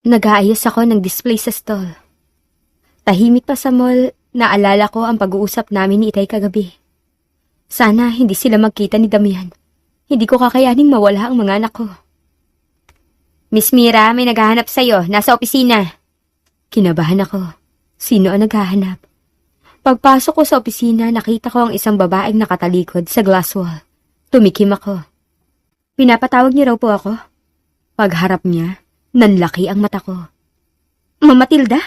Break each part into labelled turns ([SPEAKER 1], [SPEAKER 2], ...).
[SPEAKER 1] Nag-aayos ako ng display sa stall. Tahimik pa sa mall, naalala ko ang pag-uusap namin ni Itay kagabi. Sana hindi sila magkita ni Damian. Hindi ko kakayaning mawala ang mga anak ko. Miss Mira, may naghahanap sa'yo. Nasa opisina. Kinabahan ako. Sino ang naghahanap? Pagpasok ko sa opisina, nakita ko ang isang babaeng nakatalikod sa glass wall. Tumikim ako. Pinapatawag niyo raw po ako. Pagharap niya, nanlaki ang mata ko. Mama Tilda?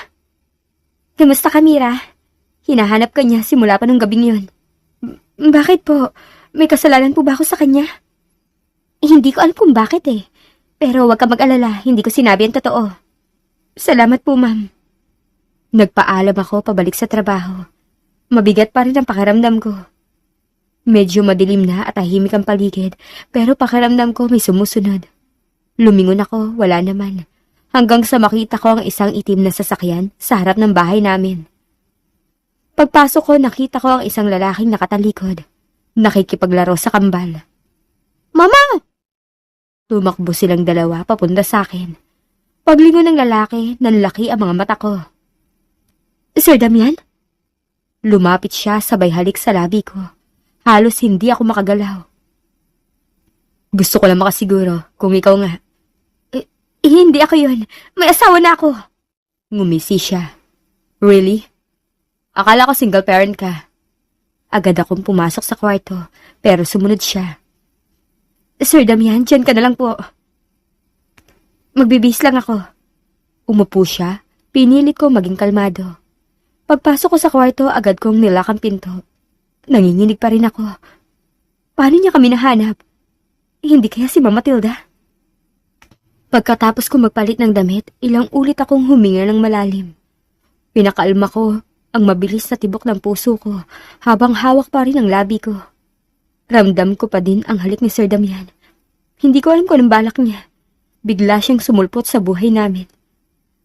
[SPEAKER 1] Kamusta ka, Mira? Hinahanap ka niya simula pa nung gabing yun. B- bakit po? May kasalanan po ba ako sa kanya? Eh, hindi ko alam kung bakit eh. Pero huwag ka mag-alala, hindi ko sinabi ang totoo. Salamat po, ma'am. Nagpaalam ako pabalik sa trabaho. Mabigat pa rin ang pakiramdam ko. Medyo madilim na at tahimik ang paligid, pero pakiramdam ko may sumusunod. Lumingon ako, wala naman. Hanggang sa makita ko ang isang itim na sasakyan sa harap ng bahay namin. Pagpasok ko, nakita ko ang isang lalaking nakatalikod. Nakikipaglaro sa kambal. Mama! Tumakbo silang dalawa papunta sa akin. Paglingon ng lalaki, nanlaki ang mga mata ko. Sir Damian? Lumapit siya sabay halik sa labi ko. Halos hindi ako makagalaw. Gusto ko lang makasiguro kung ikaw nga. Eh, hindi ako yun. May asawa na ako. Ngumisi siya. Really? Akala ko single parent ka. Agad akong pumasok sa kwarto, pero sumunod siya. Sir Damian, dyan ka na lang po. Magbibis lang ako. Umupo siya, pinilit ko maging kalmado. Pagpasok ko sa kwarto, agad kong nilak ang pinto. Nanginginig pa rin ako. Paano niya kami nahanap? Hindi kaya si Mama Tilda? Pagkatapos ko magpalit ng damit, ilang ulit akong huminga ng malalim. Pinakalma ko ang mabilis na tibok ng puso ko habang hawak pa rin ang labi ko. Ramdam ko pa din ang halik ni Sir Damian. Hindi ko alam kung anong balak niya. Bigla siyang sumulpot sa buhay namin.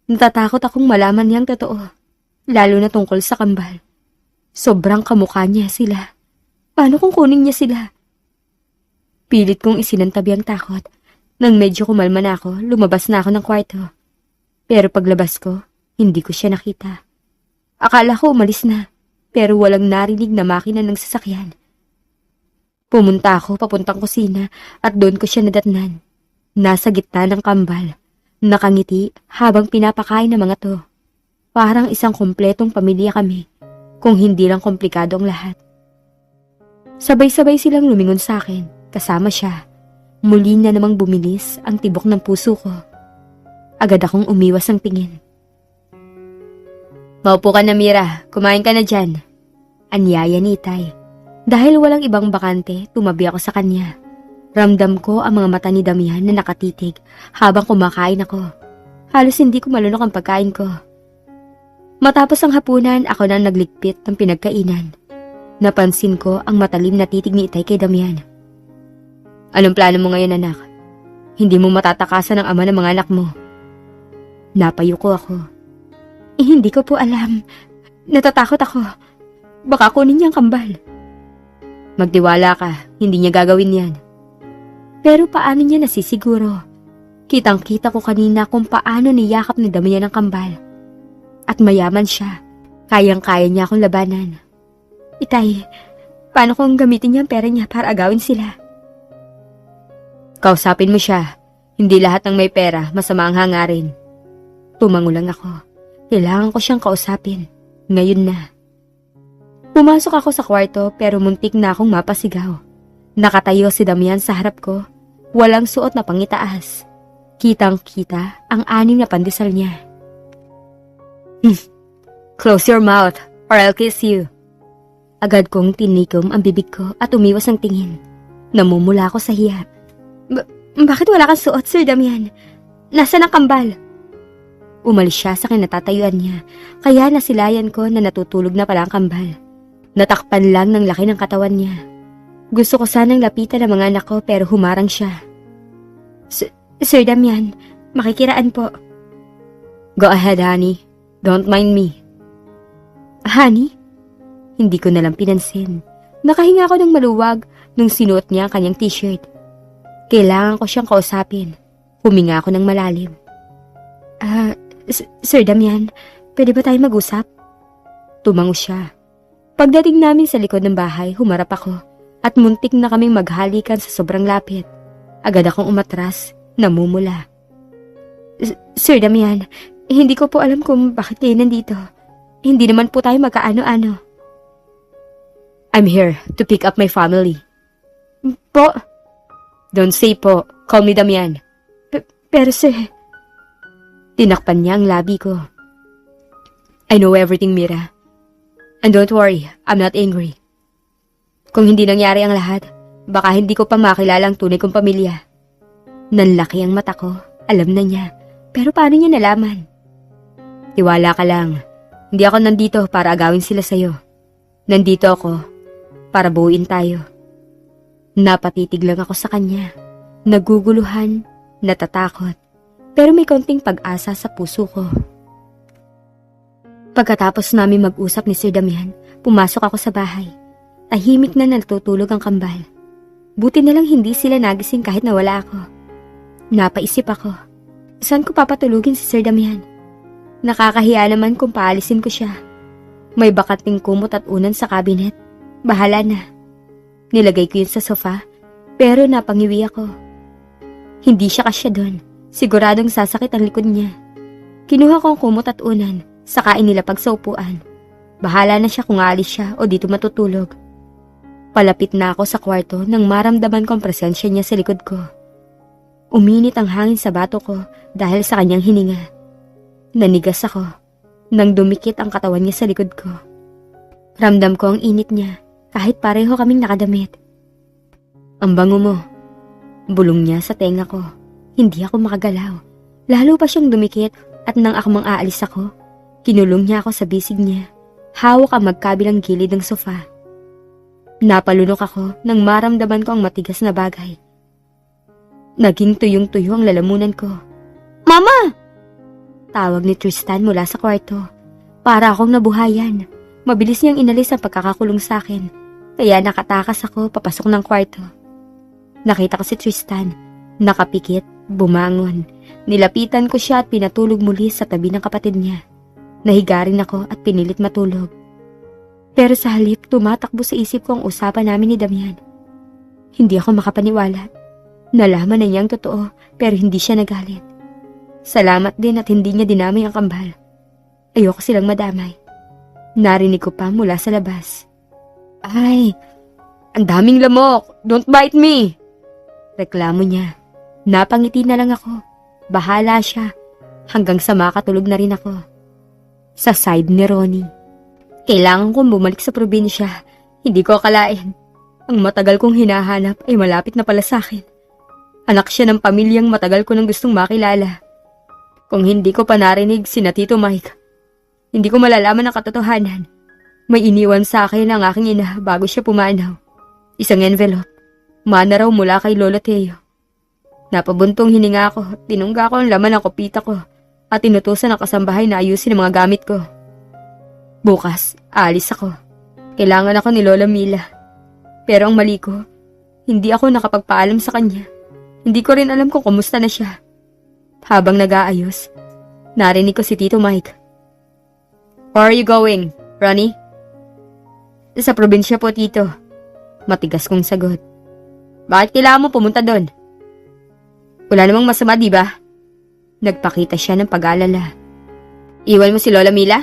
[SPEAKER 1] Natatakot akong malaman niyang totoo, lalo na tungkol sa kambal. Sobrang kamukha niya sila. Paano kung kunin niya sila? Pilit kong isinantabi ang takot. Nang medyo kumalma na ako, lumabas na ako ng kwarto. Pero paglabas ko, hindi ko siya nakita. Akala ko umalis na, pero walang narinig na makina ng sasakyan. Pumunta ako papuntang kusina at doon ko siya nadatnan. Nasa gitna ng kambal, nakangiti habang pinapakain ng mga to. Parang isang kompletong pamilya kami, kung hindi lang komplikado ang lahat. Sabay-sabay silang lumingon sa akin, kasama siya. Muli na namang bumilis ang tibok ng puso ko. Agad akong umiwas ng tingin. Maupo ka na, Mira. Kumain ka na dyan. Anyaya ni Itay. Dahil walang ibang bakante, tumabi ako sa kanya. Ramdam ko ang mga mata ni Damian na nakatitig habang kumakain ako. Halos hindi ko malunok ang pagkain ko. Matapos ang hapunan, ako na nagligpit ng pinagkainan. Napansin ko ang matalim na titig ni Itay kay Damian. Anong plano mo ngayon, anak? Hindi mo matatakasan ang ama ng mga anak mo. Napayuko ako. Eh, hindi ko po alam. Natatakot ako. Baka kunin niya ang kambal. Magtiwala ka, hindi niya gagawin yan. Pero paano niya nasisiguro? Kitang-kita ko kanina kung paano niyakap ni Damian ang kambal. At mayaman siya. Kayang-kaya niya akong labanan. Itay, paano kung gamitin niya ang pera niya para agawin sila? Kausapin mo siya. Hindi lahat ng may pera masama ang hangarin. Tumango lang ako. Kailangan ko siyang kausapin. Ngayon na. Pumasok ako sa kwarto pero muntik na akong mapasigaw. Nakatayo si Damian sa harap ko. Walang suot na pangitaas. Kitang-kita ang anim na pandesal niya. Hmm. Close your mouth or I'll kiss you. Agad kong tinikom ang bibig ko at umiwas ng tingin. Namumula ako sa hiya. Ba- bakit wala kang suot, Sir Damian? Nasaan ang kambal? Umalis siya sa kinatatayuan niya, kaya nasilayan ko na natutulog na pala ang kambal. Natakpan lang ng laki ng katawan niya. Gusto ko sanang lapitan ang mga anak ko pero humarang siya. Sir Damian, makikiraan po. Go ahead, honey. Don't mind me. Honey? Hindi ko nalang pinansin. Nakahinga ako ng maluwag nung sinuot niya ang kanyang t-shirt. Kailangan ko siyang kausapin. Huminga ako ng malalim. Ah, S- Sir Damian, pwede ba tayo mag-usap? Tumango siya. Pagdating namin sa likod ng bahay, humarap ako at muntik na kaming maghalikan sa sobrang lapit. Agad akong umatras, namumula. Sir Damian, hindi ko po alam kung bakit kayo nandito. Hindi naman po tayo magkaano-ano. I'm here to pick up my family. Po? Don't say po. Call me Damian. P- pero sir... Tinakpan niya ang labi ko. I know everything, Mira. And don't worry, I'm not angry. Kung hindi nangyari ang lahat, baka hindi ko pa makilala ang tunay kong pamilya. Nanlaki ang mata ko, alam na niya. Pero paano niya nalaman? Tiwala ka lang. Hindi ako nandito para agawin sila sa'yo. Nandito ako para buuin tayo. Napatitig lang ako sa kanya. Naguguluhan, natatakot, pero may konting pag-asa sa puso ko. Pagkatapos namin mag-usap ni Sir Damian, pumasok ako sa bahay. Tahimik na natutulog ang kambal. Buti na lang hindi sila nagising kahit nawala ako. Napaisip ako, saan ko papatulugin si Sir Damian? Nakakahiya naman kung paalisin ko siya. May bakating kumot at unan sa kabinet. Bahala na. Nilagay ko yun sa sofa, pero napangiwi ako. Hindi siya kasya doon. Siguradong sasakit ang likod niya. Kinuha ko ang kumot at unan, saka inilapag sa upuan. Bahala na siya kung aalis siya o dito matutulog. Palapit na ako sa kwarto nang maramdaman ko ang presensya niya sa likod ko. Uminit ang hangin sa bato ko dahil sa kanyang hininga. Nanigas ako nang dumikit ang katawan niya sa likod ko. Ramdam ko ang init niya kahit pareho kaming nakadamit. Ang bango mo. Bulong niya sa tenga ko. Hindi ako makagalaw. Lalo pa siyang dumikit at nang ako mang aalis ako, kinulong niya ako sa bisig niya. Hawak ang magkabilang gilid ng sofa. Napalunok ako nang maramdaman ko ang matigas na bagay. Naging tuyong-tuyo ang lalamunan ko. Mama! Tawag ni Tristan mula sa kwarto. Para akong nabuhayan. Mabilis niyang inalis ang pagkakakulong sa akin. Kaya nakatakas ako papasok ng kwarto. Nakita ko si Tristan. Nakapikit, bumangon. Nilapitan ko siya at pinatulog muli sa tabi ng kapatid niya. Nahiga rin ako at pinilit matulog. Pero sa halip, tumatakbo sa isip ko ang usapan namin ni Damian. Hindi ako makapaniwala. Nalaman na niyang totoo pero hindi siya nagalit. Salamat din at hindi niya dinamay ang kambal. Ayoko silang madamay. Narinig ko pa mula sa labas. Ay, ang daming lamok. Don't bite me. Reklamo niya. Napangiti na lang ako. Bahala siya. Hanggang sa makatulog na rin ako. Sa side ni Ronnie. Kailangan kong bumalik sa probinsya. Hindi ko akalain. Ang matagal kong hinahanap ay malapit na pala sa akin. Anak siya ng pamilyang matagal ko nang gustong makilala. Kung hindi ko pa narinig si na Tito Mike, hindi ko malalaman ang katotohanan. May iniwan sa akin ang aking ina bago siya pumanaw. Isang envelope. Mana raw mula kay Lolo Teo. Napabuntong hininga ko, tinungga ko ang laman ng kopita ko at tinutusan ang kasambahay na ayusin ang mga gamit ko. Bukas, aalis ako. Kailangan ako ni Lola Mila. Pero ang mali ko, hindi ako nakapagpaalam sa kanya. Hindi ko rin alam kung kumusta na siya. Habang nag-aayos, narinig ko si Tito Mike. Where are you going, Ronnie? Sa probinsya po, Tito. Matigas kong sagot. Bakit kailangan mo pumunta doon? Wala namang masama, di ba? Nagpakita siya ng pag-alala. Iwan mo si Lola Mila?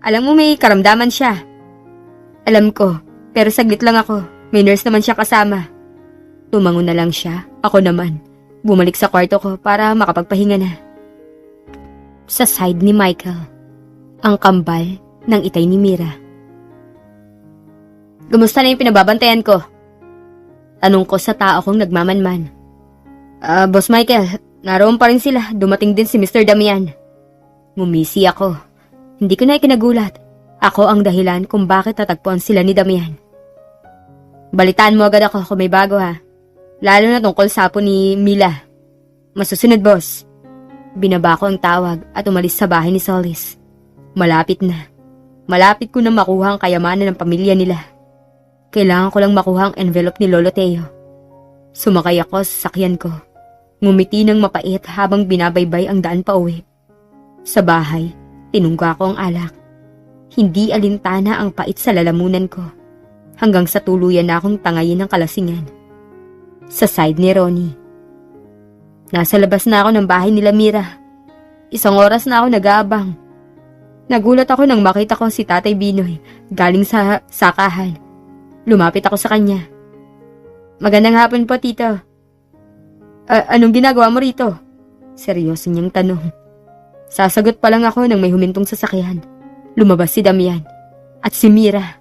[SPEAKER 1] Alam mo may karamdaman siya. Alam ko, pero saglit lang ako. May nurse naman siya kasama. Tumango na lang siya, ako naman. Bumalik sa kwarto ko para makapagpahinga na. Sa side ni Michael, ang kambal ng itay ni Mira. Gumusta na yung pinababantayan ko? Tanong ko sa tao kong nagmamanman. Ah, Boss Michael, naroon pa rin sila. Dumating din si Mr. Damian. Mumisi ako. Hindi ko na ikinagulat. Ako ang dahilan kung bakit tatagpuan sila ni Damian. Balitaan mo agad ako kung may bago ha. Lalo na tungkol sa apo ni Mila. Masusunod, boss. Binaba ko ang tawag at umalis sa bahay ni Solis. Malapit na. Malapit ko na makuha ang kayamanan ng pamilya nila. Kailangan ko lang makuha ang envelope ni Lolo Teo. Sumakay ako sa sakyan ko. Ngumiti ng mapait habang binabaybay ang daan pa uwi. Sa bahay, tinungga ko ang alak. Hindi alintana ang pait sa lalamunan ko. Hanggang sa tuluyan na akong tangayin ng kalasingan. Sa side ni Ronnie. Nasa labas na ako ng bahay nila Mira. Isang oras na ako nag-aabang. Nagulat ako nang makita ko si Tatay Binoy galing sa sakahan. Lumapit ako sa kanya. Magandang hapon po, Tito. "A- anong ginagawa mo rito? Seryoso niyang tanong. Sasagot pa lang ako nang may humintong sasakyan. Lumabas si Damian. At si Mira.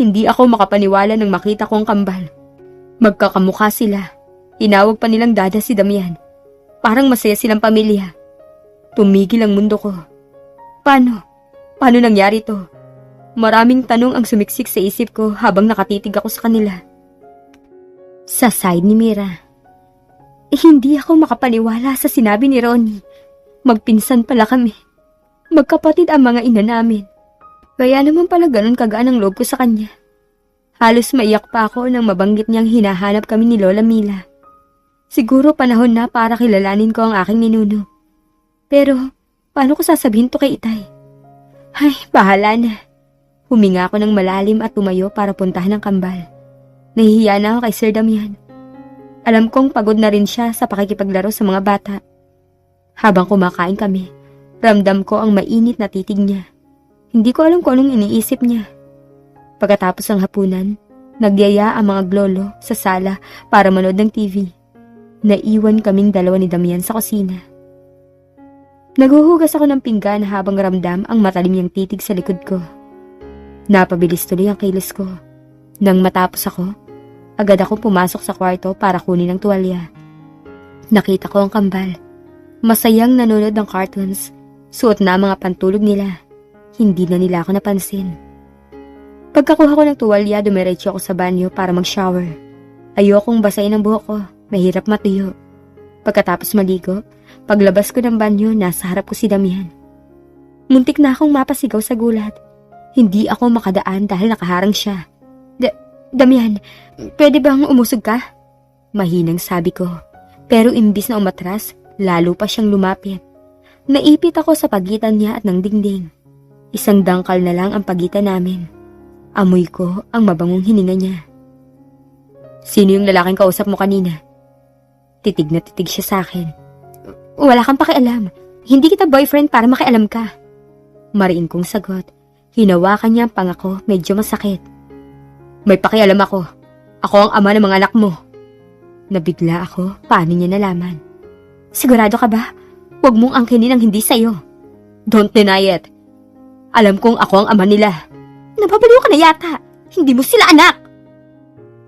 [SPEAKER 1] Hindi ako makapaniwala nang makita ko ang kambal. Magkakamukha sila. Inawag pa nilang dada si Damian. Parang masaya silang pamilya. Tumigil ang mundo ko. Paano? Paano nangyari to? Maraming tanong ang sumiksik sa isip ko habang nakatitig ako sa kanila. Sa side ni Mira. Eh, hindi ako makapaniwala sa sinabi ni Ronnie. Magpinsan pala kami. Magkapatid ang mga ina namin. Kaya naman pala ganun kagaan ang loob ko sa kanya. Halos maiyak pa ako nang mabanggit niyang hinahanap kami ni Lola Mila. Siguro panahon na para kilalanin ko ang aking ninuno. Pero, paano ko sasabihin to kay Itay? Ay, bahala na. Huminga ako ng malalim at tumayo para puntahan ang kambal. Nahihiya na ako kay Sir Damian. Alam kong pagod na rin siya sa pakikipaglaro sa mga bata. Habang kumakain kami, ramdam ko ang mainit na titig niya. Hindi ko alam kung anong iniisip niya. Pagkatapos ng hapunan, nagyaya ang mga glolo sa sala para manood ng TV. Naiwan kaming dalawa ni Damian sa kusina. Naghuhugas ako ng pinggan habang ramdam ang matalim niyang titig sa likod ko. Napabilis tuloy ang kilos ko. Nang matapos ako, agad ako pumasok sa kwarto para kunin ang tuwalya. Nakita ko ang kambal. Masayang nanonood ng cartoons. Suot na ang mga pantulog nila. Hindi na nila ako napansin. Pagkakuha ko ng tuwalya, dumiretso ako sa banyo para mag-shower. Ayokong basahin ang buhok ko. Mahirap matuyo. Pagkatapos maligo, paglabas ko ng banyo, nasa harap ko si Damian. Muntik na akong mapasigaw sa gulat. Hindi ako makadaan dahil nakaharang siya. Da- Damian, pwede bang umusog ka? Mahinang sabi ko. Pero imbis na umatras, lalo pa siyang lumapit. Naipit ako sa pagitan niya at ng dingding. Isang dangkal na lang ang pagitan namin. Amoy ko ang mabangong hininga niya. Sino yung lalaking kausap mo kanina? Titig na titig siya sa akin. Wala kang pakialam. Hindi kita boyfriend para makialam ka. Mariin kong sagot. Hinawakan niya ang pangako, medyo masakit. May pakialam ako. Ako ang ama ng mga anak mo. Nabigla ako, paano niya nalaman? Sigurado ka ba? Huwag mong angkinin ang hindi sa'yo. Don't deny it. Alam kong ako ang ama nila. Nababaliw ka na yata. Hindi mo sila anak.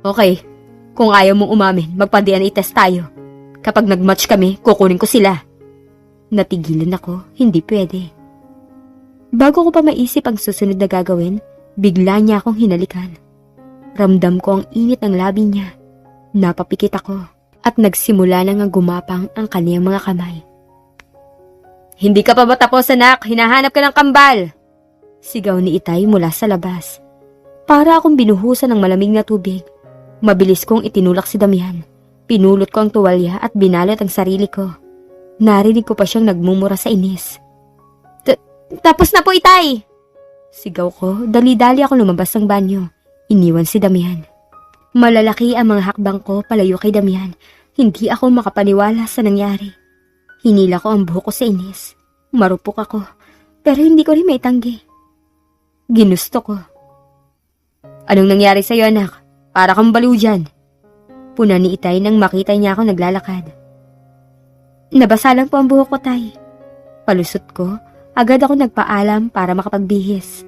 [SPEAKER 1] Okay, kung ayaw mong umamin, magpa-DNA test tayo. Kapag nag-match kami, kukunin ko sila. Natigilan ako, hindi pwede. Bago ko pa maisip ang susunod na gagawin, bigla niya akong hinalikan. Ramdam ko ang init ng labi niya. Napapikit ako at nagsimula na nga gumapang ang kaniyang mga kamay. Hindi ka pa ba tapos anak? Hinahanap ka ng kambal! Sigaw ni Itay mula sa labas. Para akong binuhusan ng malamig na tubig. Mabilis kong itinulak si Damian. Pinulot ko ang tuwalya at binalot ang sarili ko. Narinig ko pa siyang nagmumura sa inis. Tapos na po, Itay! Sigaw ko, dali-dali ako lumabas ng banyo. Iniwan si Damian. Malalaki ang mga hakbang ko palayo kay Damian. Hindi ako makapaniwala sa nangyari. Hinila ko ang buhok ko sa inis. Marupok ako, pero hindi ko rin may tanggi. Ginusto ko. Anong nangyari sa'yo, anak? Para kang baliw dyan. Puna ni Itay nang makita niya ako naglalakad. Nabasa lang po ang buhok ko, Tay. Palusot ko, agad ako nagpaalam para makapagbihis.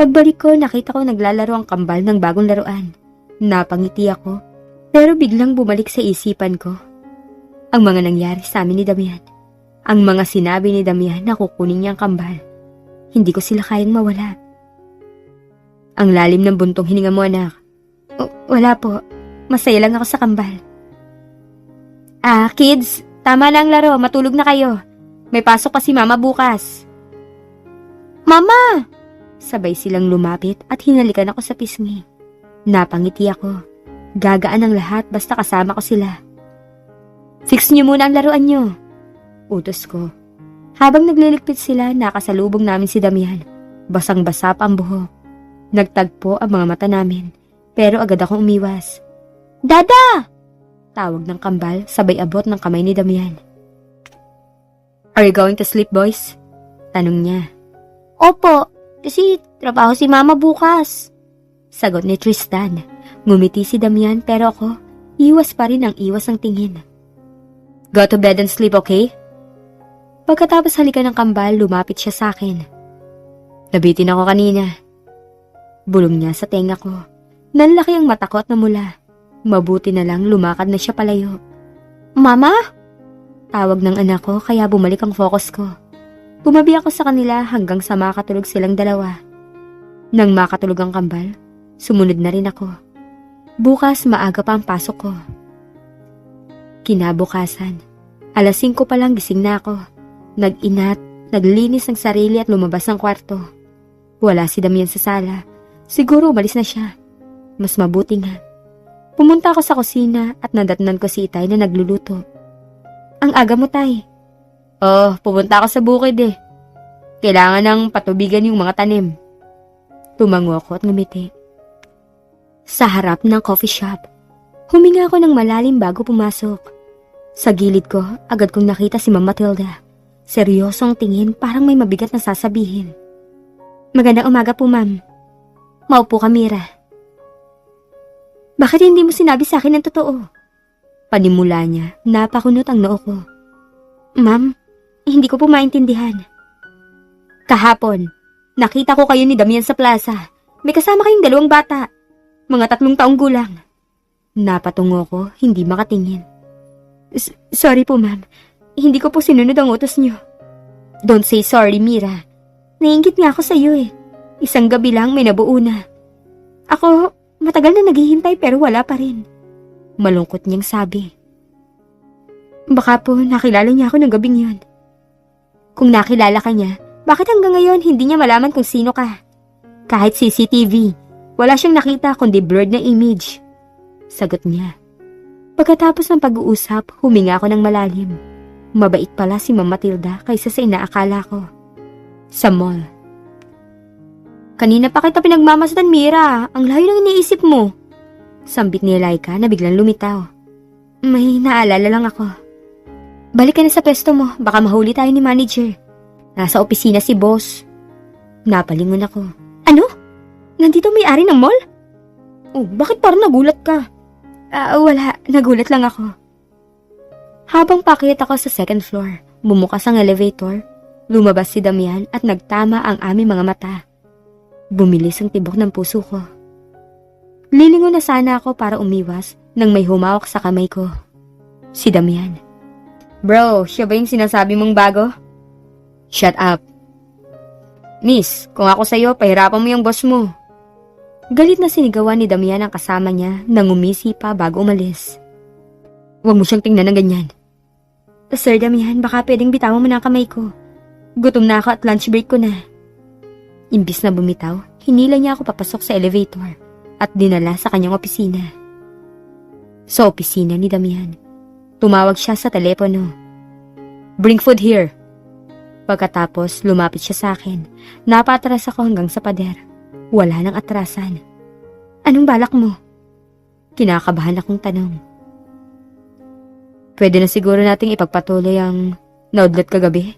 [SPEAKER 1] Pagbalik ko, nakita ko naglalaro ang kambal ng bagong laruan. Napangiti ako, pero biglang bumalik sa isipan ko. Ang mga nangyari sa amin ni Damian. Ang mga sinabi ni Damian na kukunin niya ang kambal. Hindi ko sila kayang mawala. Ang lalim ng buntong hininga mo, anak. O- wala po. Masaya lang ako sa kambal. Ah, kids, tama na ang laro. Matulog na kayo. May pasok pa si mama bukas. Mama! Sabay silang lumapit at hinalikan ako sa pisngi. Napangiti ako. Gagaan ang lahat basta kasama ko sila. Fix niyo muna ang laruan niyo. Utos ko. Habang nagliligpit sila, nakasalubong namin si Damian. Basang-basa pa ang buhok. Nagtagpo ang mga mata namin, pero agad akong umiwas. Dada! Tawag ng kambal, sabay abot ng kamay ni Damian. Are you going to sleep, boys? Tanong niya. Opo, kasi trabaho si mama bukas. Sagot ni Tristan. Ngumiti si Damian pero ako, iwas pa rin ang iwas ang tingin. Go to bed and sleep, okay? Pagkatapos halika ng kambal, lumapit siya sa akin. Nabitin ako kanina. Bulong niya sa tenga ko. Nanlaki ang matakot na mula. Mabuti na lang lumakad na siya palayo. Mama? Tawag ng anak ko kaya bumalik ang focus ko. Bumabi ako sa kanila hanggang sa makatulog silang dalawa. Nang makatulog ang kambal, sumunod na rin ako. Bukas maaga pa ang pasok ko. Kinabukasan, alas 5 pa lang gising na ako. Nag-inat, naglinis ng sarili at lumabas ng kwarto. Wala si Damian sa sala. Siguro umalis na siya. Mas mabuti nga. Pumunta ako sa kusina at nadatnan ko si Itay na nagluluto. Ang aga mo, Tay. Oh, pupunta ako sa bukid eh. Kailangan ng patubigan yung mga tanim. Tumango ako at ngumiti. Sa harap ng coffee shop, huminga ako ng malalim bago pumasok. Sa gilid ko, agad kong nakita si Mama Matilda. Seryosong tingin parang may mabigat na sasabihin. Magandang umaga po, ma'am. Maupo ka, Mira. Bakit hindi mo sinabi sa akin ang totoo? Panimula niya, napakunot ang noo ko. Ma'am, hindi ko po maintindihan. Kahapon, nakita ko kayo ni Damian sa plaza. May kasama kayong dalawang bata. Mga tatlong taong gulang. Napatungo ko, hindi makatingin. S- sorry po, ma'am. Hindi ko po sinunod ang utos niyo. Don't say sorry, Mira. Nainggit nga ako sa iyo eh. Isang gabi lang may nabuo na. Ako, matagal na naghihintay pero wala pa rin. Malungkot niyang sabi. Baka po nakilala niya ako ng gabing yon. Kung nakilala ka niya, bakit hanggang ngayon hindi niya malaman kung sino ka? Kahit CCTV, wala siyang nakita kundi blurred na image. Sagot niya. Pagkatapos ng pag-uusap, huminga ako ng malalim. Mabait pala si Mama Matilda kaysa sa inaakala ko. Sa mall. Kanina pa kita pinagmamasdan, Mira. Ang layo ng iniisip mo. Sambit ni Laika na biglang lumitaw. May naalala lang ako. Balik ka na sa pesto mo, baka mahuli tayo ni manager. Nasa opisina si boss. Napalingon ako. Ano? Nandito may-ari ng mall? Oh, bakit parang nagulat ka? Ah, wala. Nagulat lang ako. Habang pakyat ako sa second floor, bumukas ang elevator, lumabas si Damian at nagtama ang aming mga mata. Bumilis ang tibok ng puso ko. Lilingon na sana ako para umiwas nang may humawak sa kamay ko. Si Damian. Bro, siya ba yung sinasabi mong bago? Shut up. Miss, kung ako sa'yo, pahirapan mo yung boss mo. Galit na sinigawan ni Damian ang kasama niya nang umisi pa bago umalis. Huwag mo siyang tingnan ng ganyan. Sir Damian, baka pwedeng bitawan mo na ang kamay ko. Gutom na ako at lunch break ko na. Imbis na bumitaw, hinila niya ako papasok sa elevator at dinala sa kanyang opisina. Sa opisina ni Damian, tumawag siya sa telepono. Bring food here. Pagkatapos, lumapit siya sa akin. Napatras ako hanggang sa pader. Wala nang atrasan. Anong balak mo? Kinakabahan akong tanong. Pwede na siguro nating ipagpatuloy ang naudlat kagabi.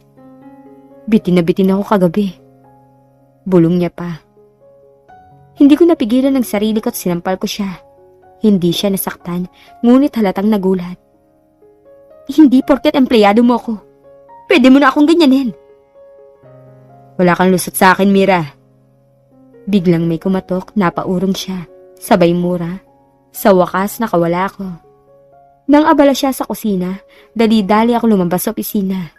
[SPEAKER 1] Bitin na bitin ako kagabi. Bulong niya pa. Hindi ko napigilan ng sarili ko at sinampal ko siya. Hindi siya nasaktan, ngunit halatang nagulat. Hindi porket empleyado mo ako. Pwede mo na akong ganyanin. Wala kang lusot sa akin, Mira. Biglang may kumatok, napaurong siya. Sabay mura. Sa wakas, nakawala ako. Nang abala siya sa kusina, dali-dali ako lumabas sa opisina.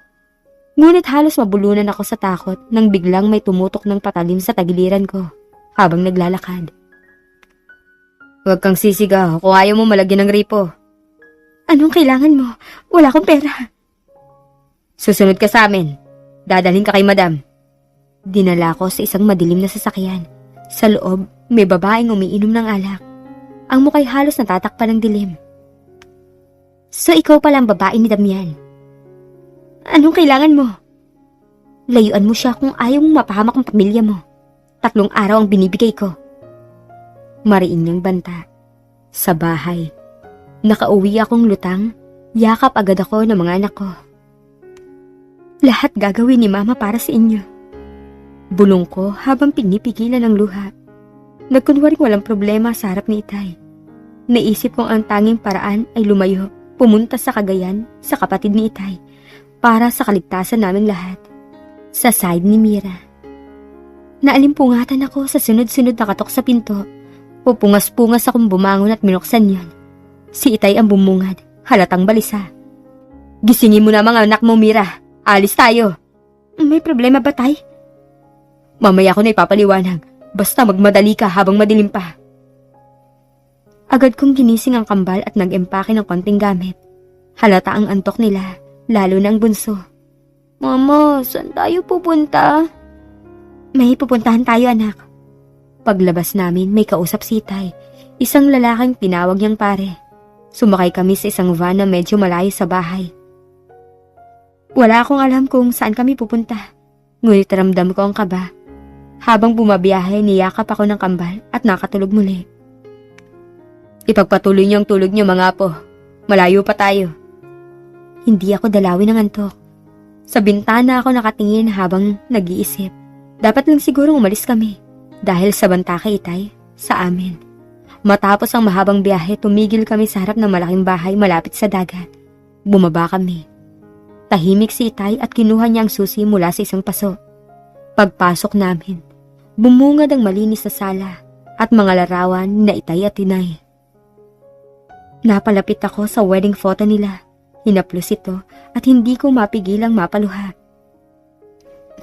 [SPEAKER 1] Ngunit halos mabulunan ako sa takot nang biglang may tumutok ng patalim sa tagiliran ko habang naglalakad. Huwag kang sisigaw kung ayaw mo malagyan ng ripo. Anong kailangan mo? Wala akong pera. Susunod ka sa amin. Dadalhin ka kay madam. Dinala ko sa isang madilim na sasakyan. Sa loob, may babaeng umiinom ng alak. Ang mukha'y halos natatakpan ng dilim. So ikaw pala ang babae ni Damian. Anong kailangan mo? Layuan mo siya kung ayaw mong mapahamak ang pamilya mo. Tatlong araw ang binibigay ko. Mariin niyang banta. Sa bahay. Nakauwi akong lutang, yakap agad ako ng mga anak ko. Lahat gagawin ni Mama para sa inyo. Bulong ko habang pinipigilan ang luha. Nagkunwaring walang problema sa harap ni Itay. Naisip kong ang tanging paraan ay lumayo, pumunta sa Cagayan sa kapatid ni Itay para sa kaligtasan naming lahat. Sa side ni Mira. Naalimpungatan ako sa sunod-sunod na katok sa pinto. Pupungas-pungas akong bumangon at minuksan yon. Si Itay ang bumungad, halatang balisa. Gisingin mo na mga anak mo, Mira. Alis tayo. May problema ba, Tay? Mamaya ko na ipapaliwanag. Basta magmadali ka habang madilim pa. Agad kong ginising ang kambal at nag-empake ng konting gamit. Halata ang antok nila, lalo na ang bunso. Mama, saan tayo pupunta? May pupuntahan tayo, anak. Paglabas namin, may kausap si Tay. Isang lalaking tinawag niyang pare. Sumakay kami sa isang van na medyo malayo sa bahay. Wala akong alam kung saan kami pupunta. Ngunit ramdam ko ang kaba. Habang bumabiyahe, niyakap ako ng kambal at nakatulog muli. Ipagpatuloy niyo ang tulog niyo mga apo. Malayo pa tayo. Hindi ako dalawin ng antok. Sa bintana ako nakatingin habang nag-iisip. Dapat lang siguro umalis kami. Dahil sa banta kay Itay, sa amin. Matapos ang mahabang biyahe, tumigil kami sa harap ng malaking bahay malapit sa dagat. Bumaba kami. Tahimik si Itay at kinuha niya ang susi mula sa isang paso. Pagpasok namin, bumungad ang malinis na sala at mga larawan na Itay at Tinay. Napalapit ako sa wedding photo nila. Hinaplos ito at hindi ko mapigilang mapaluha.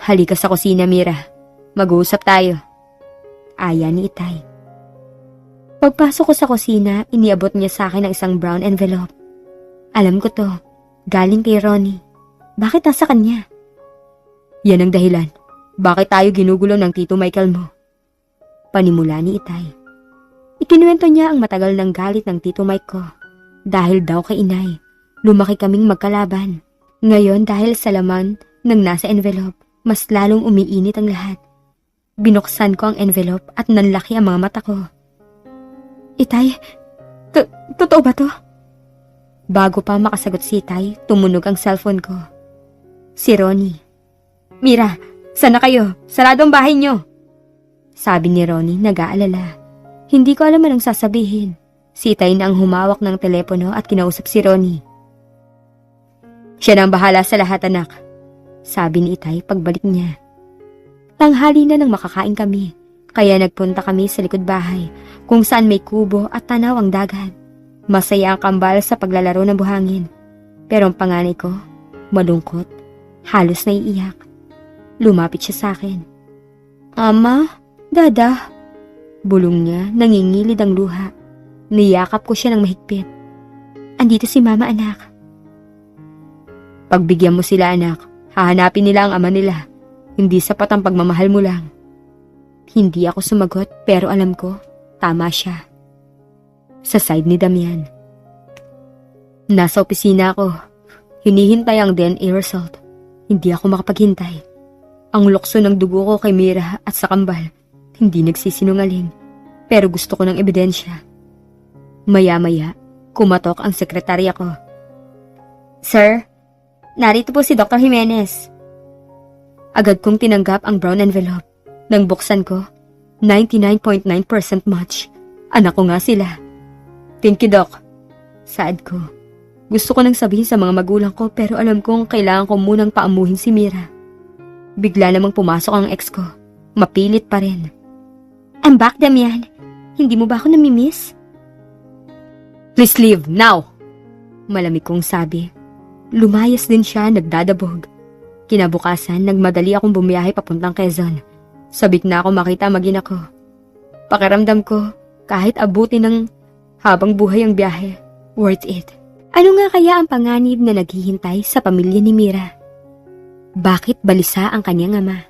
[SPEAKER 1] Halika sa kusina, Mira. Mag-uusap tayo. Aya ni Itay. Pagpasok ko sa kusina, iniabot niya sa akin ang isang brown envelope. Alam ko to. Galing kay Ronnie. Bakit nasa kanya? Yan ang dahilan. Bakit tayo ginugulo ng Tito Michael mo? Panimula ni Itay. Ikinuwento niya ang matagal ng galit ng Tito Mike ko. Dahil daw kay inay, lumaki kaming magkalaban. Ngayon dahil sa laman ng nasa envelope, mas lalong umiinit ang lahat. Binuksan ko ang envelope at nanlaki ang mga mata ko. Itay, to- totoo ba to? Bago pa makasagot si Itay, tumunog ang cellphone ko. Si Ronnie. Mira, sana kayo? Sarado ang bahay niyo. Sabi ni Ronnie, nag-aalala. Hindi ko alam anong sasabihin. Si Itay na ang humawak ng telepono at kinausap si Ronnie. Siya na ang bahala sa lahat, anak. Sabi ni Itay pagbalik niya. Tanghali na nang makakain kami, kaya nagpunta kami sa likod bahay kung saan may kubo at tanaw ang dagat. Masaya ang kambal sa paglalaro ng buhangin. Pero ang panganay ko, malungkot, halos naiiyak. Lumapit siya sa akin. Ama, dada. Bulong niya, nangingilid ang luha. Niyakap ko siya ng mahigpit. Andito si mama anak. Pagbigyan mo sila anak, hahanapin nila ang ama nila. Hindi sapat ang pagmamahal mo lang. Hindi ako sumagot pero alam ko, tama siya. Sa side ni Damian. Nasa opisina ako. Hinihintay ang DNA result. Hindi ako makapaghintay. Ang lukso ng dugo ko kay Mira at sa kambal, hindi nagsisinungaling. Pero gusto ko ng ebidensya. Maya-maya, kumatok ang sekretarya ko. Sir, narito po si Dr. Jimenez. Agad kong tinanggap ang brown envelope. Nang buksan ko, 99.9% match. Anak ko nga sila. Thank you, Doc. Saad ko. Gusto ko nang sabihin sa mga magulang ko pero alam kong kailangan ko munang paamuhin si Mira. Bigla namang pumasok ang ex ko. Mapilit pa rin. I'm back, Damian. Hindi mo ba ako namimiss? Please leave, now! Malamig kong sabi. Lumayas din siya, nagdadabog. Kinabukasan, nagmadali akong bumiyahe papuntang Quezon. Sabik na ako makita magina ko. Pakiramdam ko, kahit abutin ng habang buhay ang biyahe, worth it. Ano nga kaya ang panganib na naghihintay sa pamilya ni Mira? Bakit balisa ang kanyang ama?